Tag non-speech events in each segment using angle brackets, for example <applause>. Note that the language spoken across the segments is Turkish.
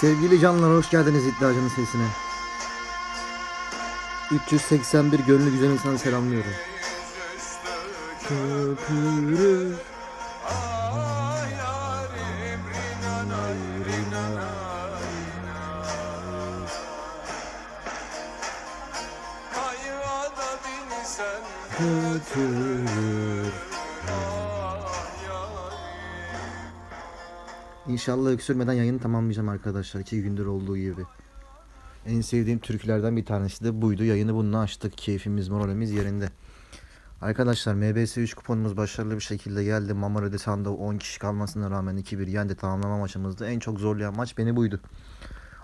Sevgili canlar hoş geldiniz iddiacının sesine. 381 gönlü güzel insanı selamlıyorum. Köpürür. Kayada İnşallah öksürmeden yayını tamamlayacağım arkadaşlar. iki gündür olduğu gibi. En sevdiğim türkülerden bir tanesi de buydu. Yayını bununla açtık. Keyfimiz, moralimiz yerinde. Arkadaşlar MBS 3 kuponumuz başarılı bir şekilde geldi. Mamara Desan'da 10 kişi kalmasına rağmen 2-1 yendi tamamlama maçımızda. En çok zorlayan maç beni buydu.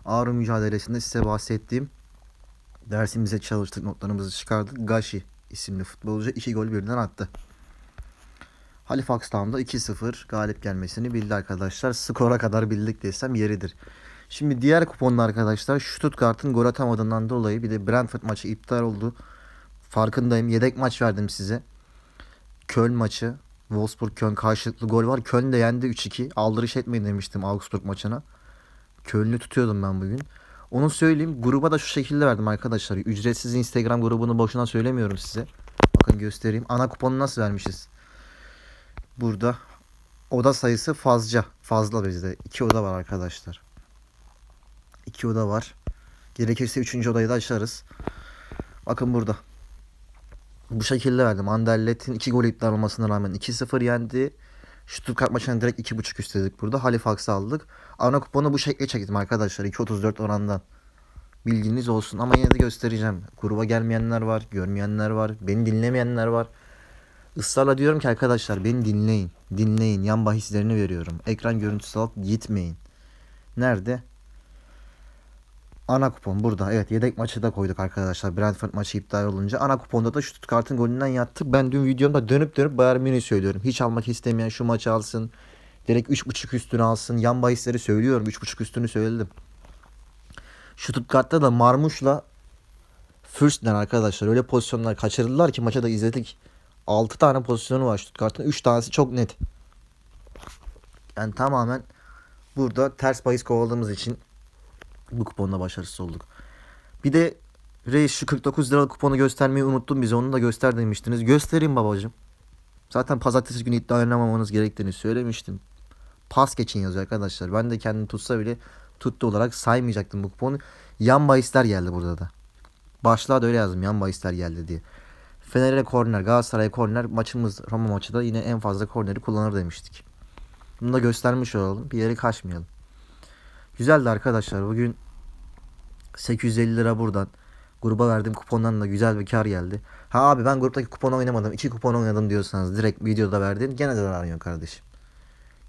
Ağrı mücadelesinde size bahsettiğim dersimize çalıştık notlarımızı çıkardık. Gashi isimli futbolcu 2 gol birden attı. Halifax Town'da 2-0 galip gelmesini bildi arkadaşlar. Skora kadar bildik desem yeridir. Şimdi diğer kuponda arkadaşlar Stuttgart'ın gol atamadığından dolayı bir de Brentford maçı iptal oldu. Farkındayım. Yedek maç verdim size. Köln maçı. Wolfsburg Köln karşılıklı gol var. Köln de yendi 3-2. Aldırış etmeyin demiştim Augsburg maçına. Köln'ü tutuyordum ben bugün. Onu söyleyeyim. Gruba da şu şekilde verdim arkadaşlar. Ücretsiz Instagram grubunu boşuna söylemiyorum size. Bakın göstereyim. Ana kuponu nasıl vermişiz? Burada oda sayısı fazla. Fazla bizde. İki oda var arkadaşlar. İki oda var. Gerekirse üçüncü odayı da açarız. Bakın burada. Bu şekilde verdim. Anderlet'in 2 gol iptal olmasına rağmen 2-0 yendi. Stuttgart maçına direkt 2.5 üstledik burada. Halifax'ı aldık. Ana kuponu bu şekilde çektim arkadaşlar. 2.34 orandan. Bilginiz olsun ama yine de göstereceğim. Gruba gelmeyenler var, görmeyenler var, beni dinlemeyenler var. Israrla diyorum ki arkadaşlar beni dinleyin. Dinleyin. Yan bahislerini veriyorum. Ekran görüntüsü alıp gitmeyin. Nerede? Ana kupon burada. Evet yedek maçı da koyduk arkadaşlar. Brentford maçı iptal olunca. Ana kuponda da Stuttgart'ın golünden yattık. Ben dün videomda dönüp dönüp Bayern Münih söylüyorum. Hiç almak istemeyen şu maçı alsın. Direkt 3.5 üstünü alsın. Yan bahisleri söylüyorum. 3.5 üstünü söyledim. Stuttgart'ta da Marmuş'la Fürst'den arkadaşlar öyle pozisyonlar kaçırdılar ki maça da izledik. 6 tane pozisyonu var Stuttgart'ın. 3 tanesi çok net. Yani tamamen burada ters bahis kovaladığımız için bu kuponla başarısız olduk. Bir de Reis şu 49 liralık kuponu göstermeyi unuttum bize. Onu da göster demiştiniz. Göstereyim babacım. Zaten pazartesi günü iddia oynamamanız gerektiğini söylemiştim. Pas geçin yazıyor arkadaşlar. Ben de kendim tutsa bile tuttu olarak saymayacaktım bu kuponu. Yan bahisler geldi burada da. Başlığa da öyle yazdım yan bahisler geldi diye. Fener'e korner, Galatasaray korner maçımız Roma maçı da yine en fazla korneri kullanır demiştik. Bunu da göstermiş olalım. Bir yere kaçmayalım. Güzeldi arkadaşlar. Bugün 850 lira buradan. Gruba verdiğim kupondan da güzel bir kar geldi. Ha abi ben gruptaki kupon oynamadım. 2 kupon oynadım diyorsanız direkt videoda verdiğin gene zararın yok kardeşim.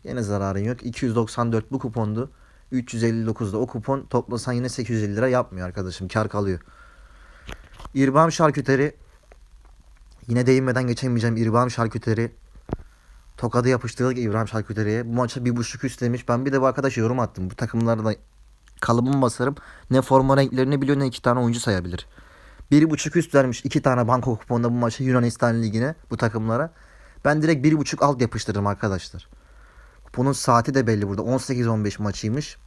Gene zararın yok. 294 bu kupondu. 359 da o kupon toplasan yine 850 lira yapmıyor arkadaşım. Kar kalıyor. İrbam şarküteri Yine değinmeden geçemeyeceğim İbrahim Şarküteri. Tokadı yapıştırdık İbrahim Şarküteri'ye. Bu maça bir buçuk üst demiş. Ben bir de bu arkadaşa yorum attım. Bu takımlarda kalıbımı basarım. Ne forma renklerini biliyor ne iki tane oyuncu sayabilir. Bir buçuk üst vermiş iki tane banko kuponda bu maça Yunanistan Ligi'ne bu takımlara. Ben direkt bir buçuk alt yapıştırırım arkadaşlar. Kuponun saati de belli burada. 18-15 maçıymış.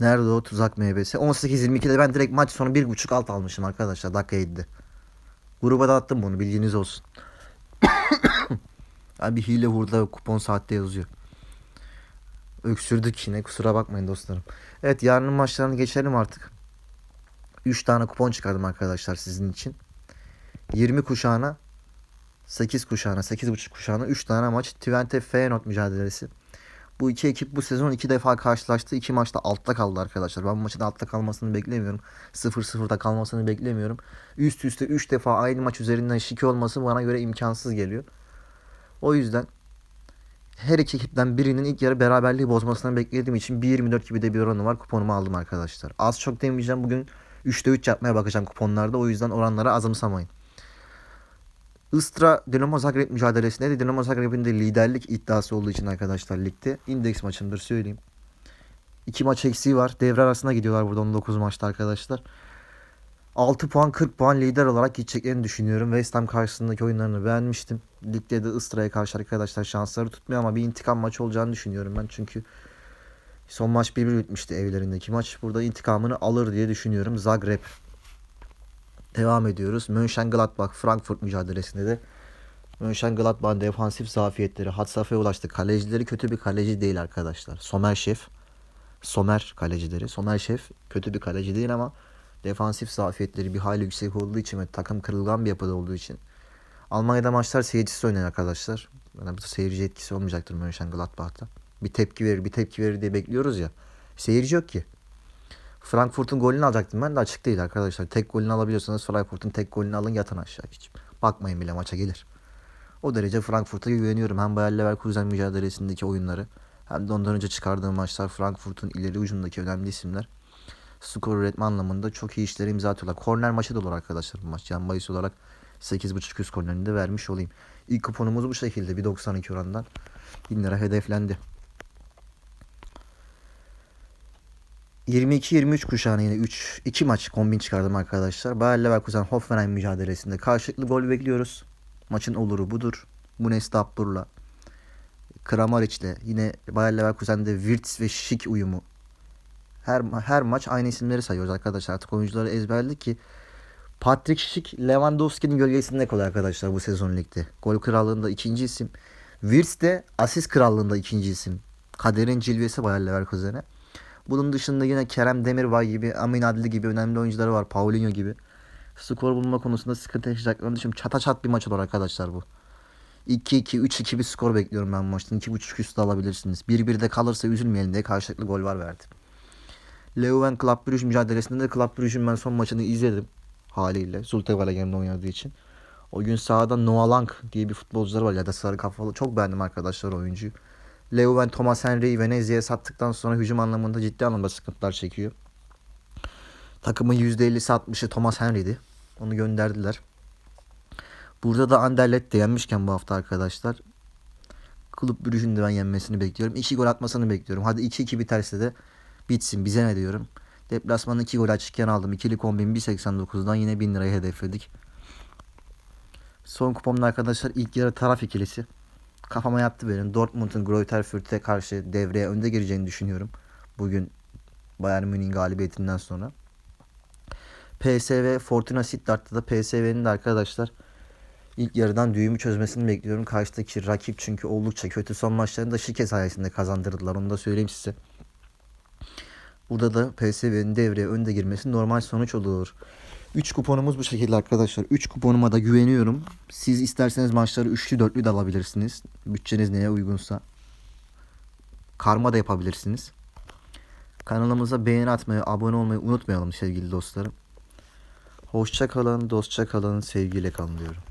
Nerede o tuzak MBS? 18-22'de ben direkt maç sonu bir buçuk alt almışım arkadaşlar. Dakika 7'de. Gruba da attım bunu bilginiz olsun. <coughs> Abi hile hurda kupon saatte yazıyor. Öksürdük yine kusura bakmayın dostlarım. Evet yarının maçlarını geçelim artık. 3 tane kupon çıkardım arkadaşlar sizin için. 20 kuşağına 8 kuşağına 8.5 kuşağına 3 tane maç Twente Feyenoord mücadelesi. Bu iki ekip bu sezon iki defa karşılaştı. İki maçta altta kaldı arkadaşlar. Ben bu maçın altta kalmasını beklemiyorum. 0-0'da kalmasını beklemiyorum. Üst üste 3 defa aynı maç üzerinden şike olması bana göre imkansız geliyor. O yüzden her iki ekipten birinin ilk yarı beraberliği bozmasını beklediğim için 1.24 gibi de bir oranı var. Kuponumu aldım arkadaşlar. Az çok demeyeceğim. Bugün 3'te 3 yapmaya bakacağım kuponlarda. O yüzden oranlara azımsamayın. Istra Dinamo Zagreb mücadelesinde de Dinamo Zagreb'in de liderlik iddiası olduğu için arkadaşlar ligde indeks maçımdır söyleyeyim. İki maç eksiği var. Devre arasına gidiyorlar burada 19 maçta arkadaşlar. 6 puan 40 puan lider olarak gideceklerini düşünüyorum. West Ham karşısındaki oyunlarını beğenmiştim. Ligde de Istra'ya karşı arkadaşlar şansları tutmuyor ama bir intikam maçı olacağını düşünüyorum ben. Çünkü Son maç 1-1 bitmişti evlerindeki maç. Burada intikamını alır diye düşünüyorum. Zagreb. Devam ediyoruz. Mönchengladbach Frankfurt mücadelesinde de Mönchengladbach'ın defansif zafiyetleri had safhaya ulaştı. Kalecileri kötü bir kaleci değil arkadaşlar. Somer Şef. Somer kalecileri. Somer Şef kötü bir kaleci değil ama defansif zafiyetleri bir hayli yüksek olduğu için ve takım kırılgan bir yapıda olduğu için Almanya'da maçlar seyircisiz oynar arkadaşlar. Yani bu seyirci etkisi olmayacaktır Mönchengladbach'ta. Bir tepki verir, bir tepki verir diye bekliyoruz ya. Seyirci yok ki. Frankfurt'un golünü alacaktım ben de açık değil arkadaşlar. Tek golünü alabiliyorsanız Frankfurt'un tek golünü alın yatın aşağı hiç. Bakmayın bile maça gelir. O derece Frankfurt'a güveniyorum. Hem Bayer Leverkusen mücadelesindeki oyunları hem de ondan önce çıkardığım maçlar Frankfurt'un ileri ucundaki önemli isimler. Skor üretme anlamında çok iyi işleri imza atıyorlar. Korner maçı da olur arkadaşlar bu maç. Yan bahis olarak 8.5 üst kornerini de vermiş olayım. İlk kuponumuz bu şekilde 1.92 orandan 1000 lira hedeflendi. 22-23 kuşağına yine 3 2 maç kombin çıkardım arkadaşlar. Bayer Leverkusen Hoffenheim mücadelesinde karşılıklı gol bekliyoruz. Maçın oluru budur. Bunes Dabbur'la Kramaric'le yine Bayer Leverkusen'de Wirtz ve Schick uyumu. Her her maç aynı isimleri sayıyoruz arkadaşlar. Artık oyuncuları ezberledik ki Patrick Schick Lewandowski'nin gölgesinde kalıyor arkadaşlar bu sezon ligde. Gol krallığında ikinci isim. Wirtz de asist krallığında ikinci isim. Kaderin cilvesi Bayer Leverkusen'e. Bunun dışında yine Kerem Demirbay gibi, Amin Adli gibi önemli oyuncuları var. Paulinho gibi. Skor bulma konusunda sıkıntı yaşayacaklarını düşünüyorum. Çata çat bir maç olur arkadaşlar bu. 2-2, 3-2 bir skor bekliyorum ben maçtan. 2.5 üstü alabilirsiniz. 1-1'de kalırsa üzülmeyelim diye karşılıklı gol var verdim. Leuven Club Brugge mücadelesinde de Club Brugge'ün ben son maçını izledim haliyle. Zulte Waregem'de oynadığı için. O gün sahada Noah Lang diye bir futbolcuları var ya da sarı kafalı. Çok beğendim arkadaşlar oyuncuyu. Leuven Thomas Henry'i Venezia'ya sattıktan sonra hücum anlamında ciddi anlamda sıkıntılar çekiyor. Takımın %50'si 60'ı Thomas Henry'di. Onu gönderdiler. Burada da Anderlecht de yenmişken bu hafta arkadaşlar. Kulüp Brugge'ün de ben yenmesini bekliyorum. 2 gol atmasını bekliyorum. Hadi 2-2 biterse de bitsin. Bize ne diyorum. Deplasmanın 2 gol açıkken aldım. İkili kombin 1.89'dan yine 1000 lirayı hedefledik. Son kupomda arkadaşlar ilk yarı taraf ikilisi. Kafama yattı benim. Dortmund'un Greuther Fürth'e karşı devreye önde gireceğini düşünüyorum. Bugün Bayern Münih'in galibiyetinden sonra. PSV Fortuna Sittard'da da PSV'nin de arkadaşlar ilk yarıdan düğümü çözmesini bekliyorum. Karşıdaki rakip çünkü oldukça kötü. Son maçlarını da şike sayesinde kazandırdılar. Onu da söyleyeyim size. Burada da PSV'nin devreye önde girmesi normal sonuç olur. 3 kuponumuz bu şekilde arkadaşlar. 3 kuponuma da güveniyorum. Siz isterseniz maçları üçlü dörtlü de alabilirsiniz. Bütçeniz neye uygunsa. Karma da yapabilirsiniz. Kanalımıza beğeni atmayı, abone olmayı unutmayalım sevgili dostlarım. Hoşça kalın, dostça kalın, sevgiyle kalın diyorum.